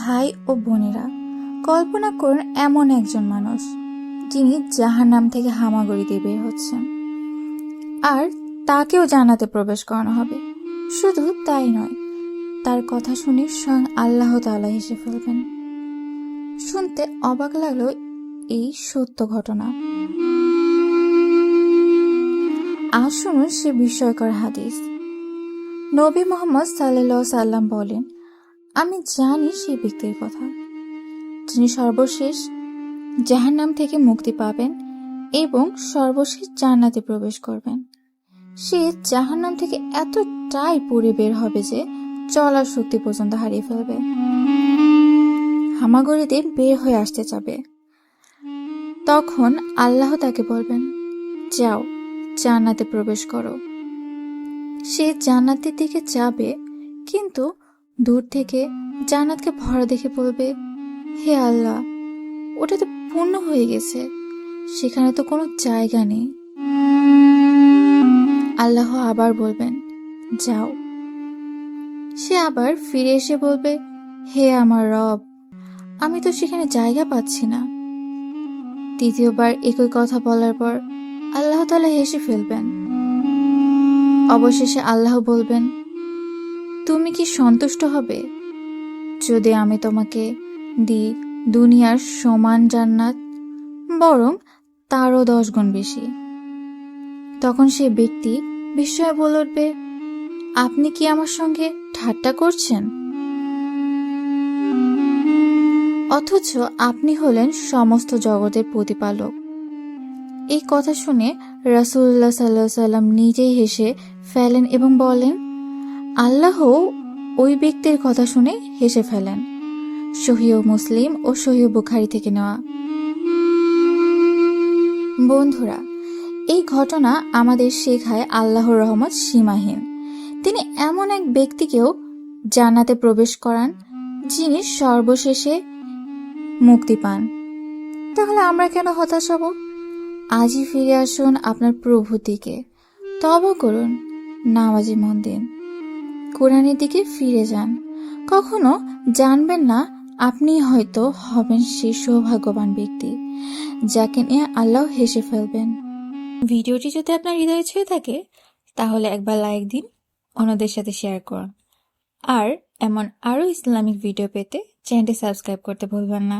ভাই ও বোনেরা, কল্পনা করুন এমন একজন মানুষ, যিনি জাহার নাম থেকে হামাগুড়িতে বের হচ্ছেন। আর তাকেও জানাতে প্রবেশ করানো হবে। শুধু তাই নয়, তার কথা শুনে স্বয়ং আল্লাহ তাআলা হেসে ফেলবেন। শুনতে অবাক লাগল এই সত্য ঘটনা। আজ শুনুন সে বিস্ময়কর হাদিস। নবী মোহাম্মদ সাল্লাম বলেন আমি জানি সেই ব্যক্তির কথা। যিনি সর্বশেষ জাহান্নাম থেকে মুক্তি পাবেন এবং সর্বশেষ জান্নাতে প্রবেশ করবেন। সে জাহান্নাম থেকে এতটাই পুড়ে বের হবে যে চলার শক্তি পর্যন্ত হারিয়ে ফেলবে। হামাগুড়িতে বের হয়ে আসতে যাবে। তখন আল্লাহ তাকে বলবেন, যাও, জান্নাতে প্রবেশ করো। সে জান্নাতের দিকে যাবে, কিন্তু দূর থেকে জান্নাতকে ভরা দেখে বলবে, হে আল্লাহ, ওটা তো পূর্ণ হয়ে গেছে। সেখানে তো কোনো জায়গা নেই। আল্লাহ আবার বলবেন, যাও। সে আবার ফিরে এসে বলবে, হে আমার রব, আমি তো সেখানে জায়গা পাচ্ছি না। তৃতীয়বার একই কথা বলার পর আল্লাহ তালা হেসে ফেলবেন। অবশেষে আল্লাহ বলবেন তুমি কি সন্তুষ্ট হবে? যদি আমি তোমাকে দিই দুনিয়ার সমান জান্নাত, বরং তারও দশ গুণ বেশি। তখন সে ব্যক্তি বিস্ময়ে বলে উঠবে, আপনি কি আমার সঙ্গে ঠাট্টা করছেন? অথচ আপনি হলেন সমস্ত জগতের প্রতিপালক। এই কথা শুনে রাসুল্লাহ সাল্লাহ সাল্লাম নিজেই হেসে ফেলেন এবং বলেন আল্লাহ ওই ব্যক্তির কথা শুনে হেসে ফেলেন। সহিহ মুসলিম ও সহিহ বুখারি থেকে নেওয়া। বন্ধুরা, এই ঘটনা আমাদের শেখায় আল্লাহর রহমত সীমাহীন। তিনি এমন এক ব্যক্তিকেও জান্নাতে প্রবেশ করান, যিনি সর্বশেষে মুক্তি পান। তাহলে আমরা কেন হতাশ হব? আজই ফিরে আসুন আপনার প্রভুর দিকে তব করুন, নামাজি মন দিন। কোরআনের দিকে ফিরে যান। কখনো জানবেন না, আপনি হয়তো হবেন সেই সৌভাগ্যবান ব্যক্তি, যাকে নিয়ে আল্লাহ হেসে ফেলবেন। ভিডিওটি যদি আপনার হৃদয়ে ছুঁয়ে থাকে, তাহলে একবার লাইক দিন, অন্যদের সাথে শেয়ার করুন। আর এমন আরও ইসলামিক ভিডিও পেতে চ্যানেলটি সাবস্ক্রাইব করতে ভুলবেন না।